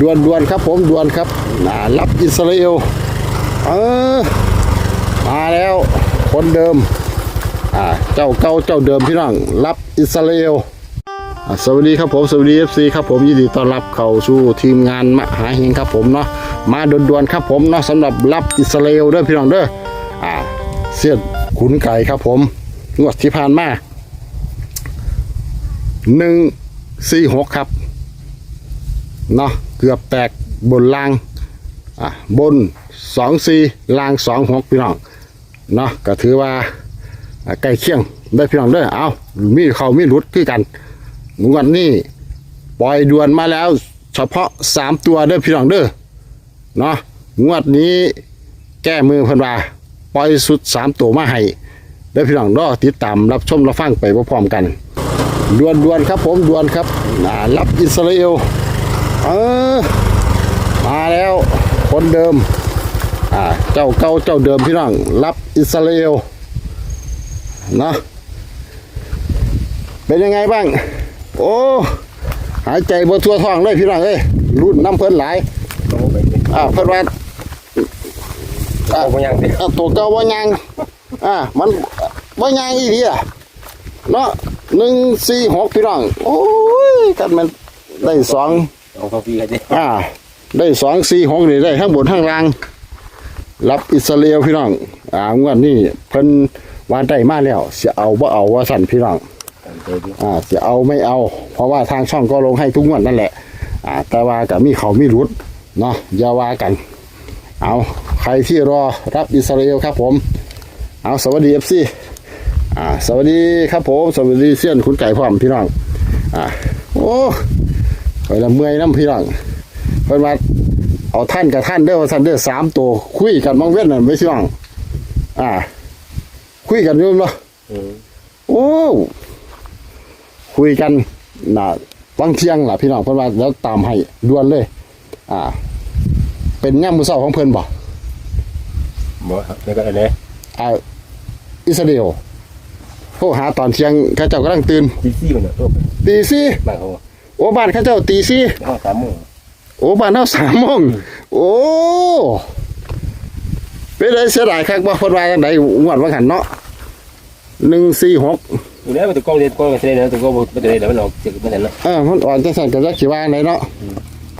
ดวนดวนครับผมดวนครับอ่ารับอิสราเอลเออมาแล้ว คนเดิม อ่าเจ้าเก่าเจ้าเดิมพี่น้องรับอิสราเอลสวัสดีครับผมสวัสดีเอฟซีครับผมยินดีต้อนรับเข้าสู่ทีมงานมหาเฮงครับผมเนาะมาดวนดวนๆครับผมเนาะสำหรับรับอิสราเอลเด้อพี่น้องเด้ออ่าเสียดขุนไก่ครับผมงวดที่ผ่านมาหนึ่งสี่หกครับเนาะ เกือบแตกบนล่างอะบนสองสี่ล่างสองหกพี่น้องเนาะก็ถือว่าใกล้เคียงได้พี่น้องเด้อเอามีเขามีหลุดที่กันงวดนี้ปล่อยด่วนมาแล้ว เฉพาะสามตัวเด้อพี่น้องเด้อเนาะงวดนี้แก้มือเพิ่นว่าปล่อยสุดสามตัวมาให้เด้อพี่น้องรอติดตามรับชมรับฟังไปพร้อมกันดวนดวนๆครับผมดวนครับรับอิสราเอล เออมาแล้วคนเดิม อ่า เจ้าเก่าเจ้าเดิมพี่น้อง รับอิสราเอลเนาะเป็นยังไงบ้าง โอ้หายใจบ่ทั่วท้องเลยพี่น้องเอ้ยรุ่นน้ำเพิ่นหลายโอ้ไปดิอ่าเพิ่นว่าเอาไปยังดิอ่าตัวเก่าบ่ยังอ่ามันบ่ยังอีหลีอะเนาะหนึ่งสี่หกพี่น้องโอ้ยกันมันได้สอง เอาเข้าฟรีกันดิอ่า ได้สองสี่หกนี่ได้ทั้งบนทั้งล่าง รับอิสราเอลพี่น้อง อ่างวดนี้เพิ่นวานได้มาแล้วเสียเอาบ่เอาว่าสั่นพี่น้องอ่าเสียเอาไม่เอา เพราะว่าทางช่องก็ลงให้ทุกงวดนั่นแหละ อ่า แต่ว่ากับมีเขามีรุดเนาะอย่าว่ากัน เอาใครที่รอรับอิสราเอลครับผม เอาสวัสดีเอฟซีอ่า สวัสดีครับผม สวัสดีเสี้ยนคุณไก่พร้อมพี่น้อง อ่า โอ้ ไปละเมื่อยน้ำพี่น้องเพิ่นมาเอาท่านกับท่านเด้อว่าท่านเด้อสามตัวคุยกันมองเว้นน่ะไม่ใช่ว่างอ่า คุยกันอยู่เนาะอืมโอ้คุยกันน่ะวังเที่ยงล่ะพี่น้องเพิ่นว่าแล้วตามให้ด่วนเลย อ่า เป็นย่ามมือเศร้าของเพิ่นบ่บ่ครับแล้วก็อันนี้อ่าอิสราเอลโทรหาตอนเที่ยงเข้าเจ้ากำลังตื่นดีซี่มันเนาะโอ้ตีสี่บ้านเขา โอ้บ้านเข้าเจ้าตีสี่ห้องสามโมงโอ้บ้านเฮาสามโมงโอ้เป็นไรเสียดายคักบ่เพิ่นว่าจังไดงวดว่าหันเนาะ146อยู่แล้วมันตะกล้องเรียนกล้องกันเสร็จแล้วตะกล้องมันจะได้แล้วมันออกจากมันเห็นแล้วเออมันอ่อนจังซั่นก็จักสิว่าจังไดเนาะ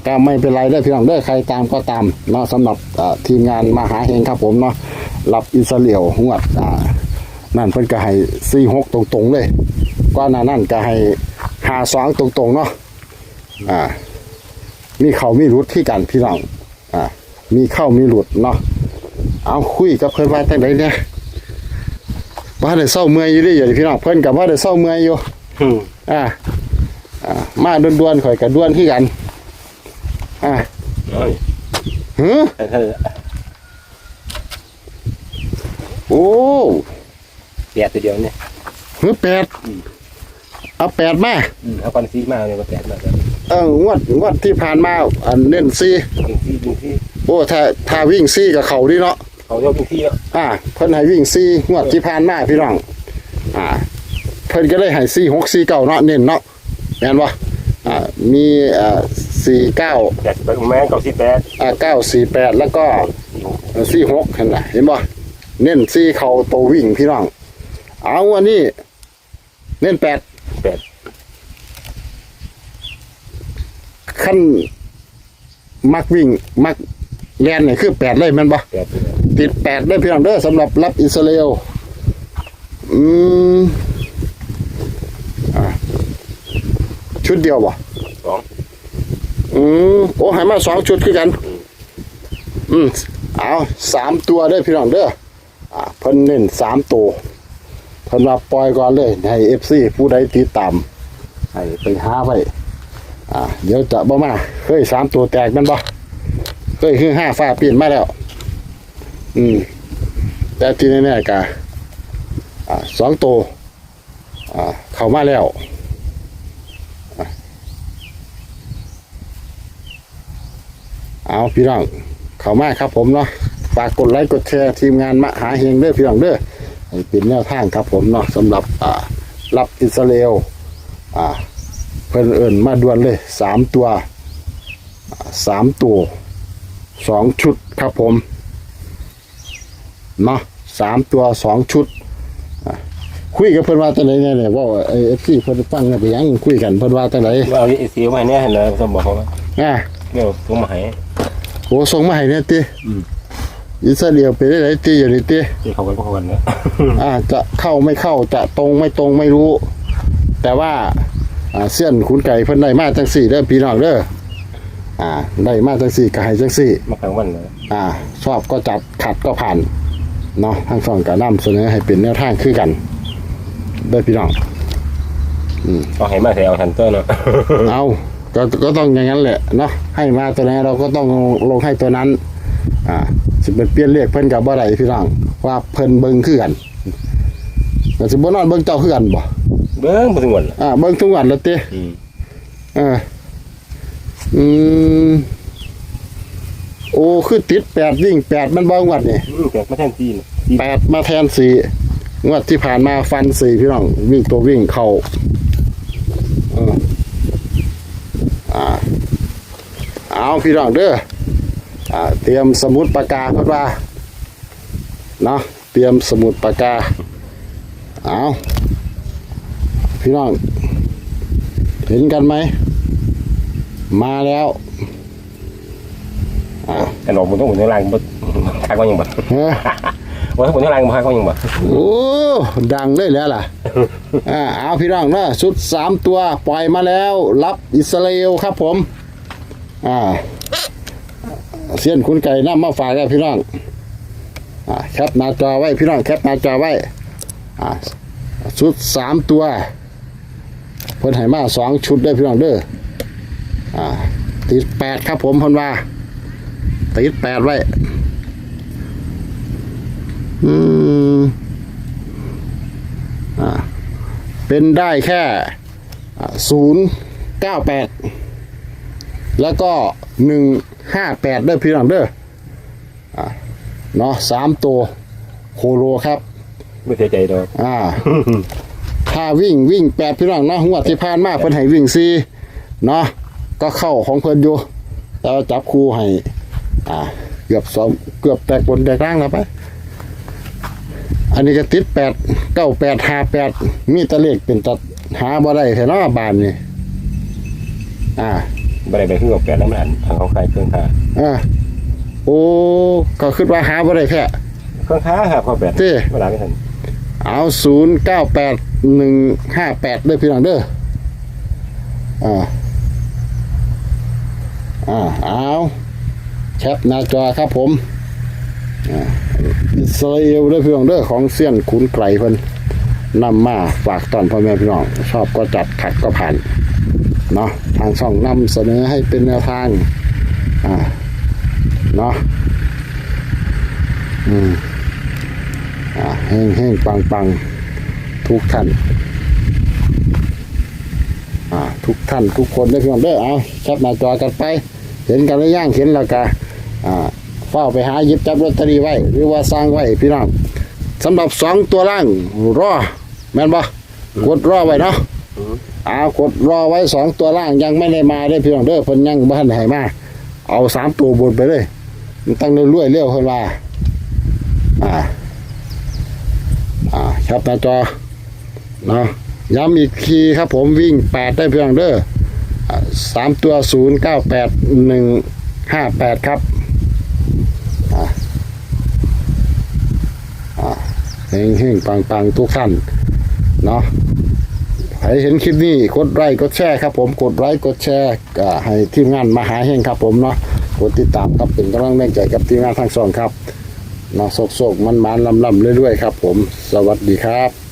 ก็ไม่เป็นไรเด้อพี่น้องเด้อใครตามก็ตามเนาะสำหรับอ่าทีมงานมหาเฮงครับผมเนาะรับอิสราเอลงวดอ่านั่นเพิ่นก็ให้46ตรงๆเลยกว่าหน้านั้นก็ให้52ตรงๆเนาะ อ่า มีเข้ามีหลุดที่กันพี่น้องอ่า มีเข้ามีหลุดเนาะเอาคุยกับเพิ่นว่าจังไดเนี่ยว่าได้เศร้าเมื่อยอยู่เดิอย่าพี่น้องเพิ่นกับว่าได้เศร้าเมื่อยอยู่อืมอ่าอ่า มาด่วนๆข่อยกับด่วนที่กัน อ่าน้อยหือแต่ถ้าโอ้เปียกตัวเดียวเนี่ยหือแปดเอาแปดมาอืมเอาควันซีมาเนี่ยมาแปดมาแล้ว เอองวดงวดที่ผ่านมาอันเน้นซี่ยิงซียิงซีโอ้ถ้าถ้าวิ่งซี่กับเขาดีเนาะเขายกยิงซีแล้วอ่าเพิ่นให้วิ่งซี่งวดที่ผ่านมาพี่น้องอ่า เพิ่นก็เลยให้ซี่หกซี่เก้าเนาะเน้นเนาะแม่นบ่อ่ามีอ่าสี่เก้าแปดไปแม่เก้าสิบแปดอ่าเก้าสี่แปดแล้วก็สี่หกเห็นไหมเห็นบ่เน้นซี่เขาโตววิ่งพี่น้องเอาอันนี้ เน้นแปดแปด ขั้นมักวิ่งมักแลนเนี่ยคือแปดเลยแมันบ่แปดตัวเดียวติดแปดได้พี่น้องเด้อสำหรับรับอิสราเอลอืมอ่าชุดเดียวบ่สองอืมโอ้ใหายมาสองชุดคือกัน อืมเอาสามตัวได้อพี่น้องเด้ออ่าเพิ่นเน้นสามตัวเพิ่นว่าปล่อยก่อนเลย ให้เอฟซีผู้ใดติดตามให้ไปหาไว้ อ่า เดี๋ยวจะบ่มาเคยสามตัวแตกมันบ่เคยคือห้าฟ้าเปลี่ยนมาแล้ว อืม แต่ที่แน่ๆกะอ่าสองตัวอ่า เข้ามาแล้วเอาพี่น้องเข้ามาครับผมเนาะฝากกดไลค์กดแชร์ทีมงานมหาเฮงเด้อพี่น้องเด้อเป็นแนวทางครับผมเนาะสำหรับอ่ารับอิสราเอลอ่า พิ่นเอิ่นมาด่วนเลยสามตัวสามตัวสองชุดครับผมเนาะสามตัวสองชุดอะคุยกับเพิ่นว่าจังไหนเนี่ยเนี่ยว่าไอ้เอฟซีเพิ่นฟังเนี่ยไปยังคุยกันเพิ่นว่าจังไหนว่าเอาเสียมาเนี่ยเห็นเลยสมบอกเขาว่าอะเนี่ยส่งมาให้โหส่งมาให้เนี่ยติอืมอิสราเอลไปได้ไหนติอยู่นี่ติที่เขากันก็เขากันนะอ่าจะเข้าไม่เข้าจะตรงไม่ตรงไม่รู้ แต่ว่า อ่าเส้ยนขุนไก่เพิ่นได้มาจังสี่เด้อพี่น้องเด้ออ่าได้มาจังสี่ก็ให้จังสี่ มากลางวันเลยอ่าชอบก็จัดขัดก็ผ่านเนาะทั้งสองก็นำเสนอให้เป็นแนวทางคือกันเด้อพี่น้อง เอาให้มาใส่เอาทันเตอร์เนาะ เอาก็ก็ต้องอย่างนั้นแหละเนาะให้มาตัวไหนเราก็ต้องลงให้ตัวนั้น อ่าสิเป็นเปลี่ยนเรียกเพิ่นกับบ่ได้พี่น้องว่าเพิ่นเบิ่งคือกันแต่สิบ่นอนเบิ่งเจ้าคือกันบ่เบิ้งมาถึงวันละอ่าเบิ่งทุกวันแล้วติอืมเอออืมโอ้คือติดแปดวิ่งแปดมันบ่งวัดนี่อืมแต่มาแทนที่นะแปดมาแทนสี่งวดที่ผ่านมาฟันสี่พี่น้องวิ่งตัววิ่งเข้าเอออ่าเอาพี่น้องเด้ออ่าเตรียมสมุดปากกาเพื่อว่าเนาะเตรียมสมุดปากกาเอา พี่น้อง เห็นกันไหม มาแล้วแต่หลอกมันต้องหมุนล่างมันทางก็ยังบ่เฮ้ยว่าถ้าหมุนล่างมันทางก็ยังบ่โอ้ดังเลยแล้วล่ะอ่าเอาพี่น้องนะชุดสามตัวปล่อยมาแล้ว รับอิสราเอลครับผม อ่าเสี้ยนคุณไก่น้ำมาฝากแล้วพี่น้องอ่าแคปหน้าจอไว้พี่น้องแคปหน้าจอไว้อ่าชุดสามตัว เพิ่นให้มาสองชุดได้อพี่น้องเด้ออ่าติดแปดครับผมเพิ่นว่าติดแปดไว้ อืมอ่าเป็นได้แค่ศูนย์เก้าแปดแล้วก็หนึ่งห้าแปดเด้อพี่น้องเด้ออ่าเนาะสามตัวโคโลครับ ไม่เสียใจดอกอ่า ถ้าวิ่งวิ่งแปดพี่น้องเนาะหัวดที่ผ่านมาเพิ่นให้วิ่งซีเนาะก็เข้าของเพิ่นอยู่แต่ว่าจับคู่ให้อ่าเกือบสองเกือบแตกบนแตกล่างแล้วไป อันนี้ก็ติดแปดเก้าแปดห้าแปดมีแตะเลขเป็นตัดหาบ่ได้แถวเนาะบานนี่อ่าบ่ได้ไปขึ้นกับแปดแล้วมันอันทางเขาขายเครื่องค้าอ่าโอ้ก็คิดว่าหาบ่ได้แค่เครื่องค้าครับเขาแปดเจ้เวลาไม่ทันเอาศูนย์เก้าแปด หนึ่งห้าแปดเด้อพี่น้องเด้ออ่าอ่าเอาแคปหน้าจอครับผมอ่าอิสราเอลเด้อพี่น้องเด้อของเสี้ยนขุนไกรเพิ่นนำมาฝากตอนพ่อแม่พี่น้อง ชอบก็จัดขัดก็ผ่านเนาะทางช่องนำเสนอให้เป็นแนวทางอ่าเนาะอืมอ่าแห้งแห้งปังปัง ทุกท่านอ่าทุกท่านทุกคนได้เพียงเด้อเอาแคปหน้าจอกันไป เห็นกันหรือยังเห็นแล้วก็อ่าเฝ้าไปหาหยิบจับลอตเตอรี่ไว้ หรือว่าสร้างไว้พี่น้องสำหรับสองตัวล่างรอแม่นบ่กดรอไว้เนาะเอากดรอไว้สองตัวล่างยังไม่ได้มาได้พี่น้องเด้อเพิ่นยังบ่ทันให้มาเอาสามตัวบนไปเลยมันตั้งเรื่อยๆเร็วเพิ่นว่าอ่าอ่าครับหน้าจอ เนาะย้ำอีกทีครับผมวิ่งแปดได้เพียงเด้อสามตัวศูนย์เก้าแปดหนึ่งห้าแปดครับเฮงเฮงปังปังทุกท่านเนาะใครเห็นคลิปนี้กดไลค์กดแชร์ครับผมกดไลค์กดแชร์ให้ทีมงานมาหาเฮงครับผมเนาะกดติดตามครับเป็นกำลังแรงใจกับทีมงานทั้งสองครับเนาะโศกๆมันๆลำๆเรื่อยๆครับผม สวัสดีครับ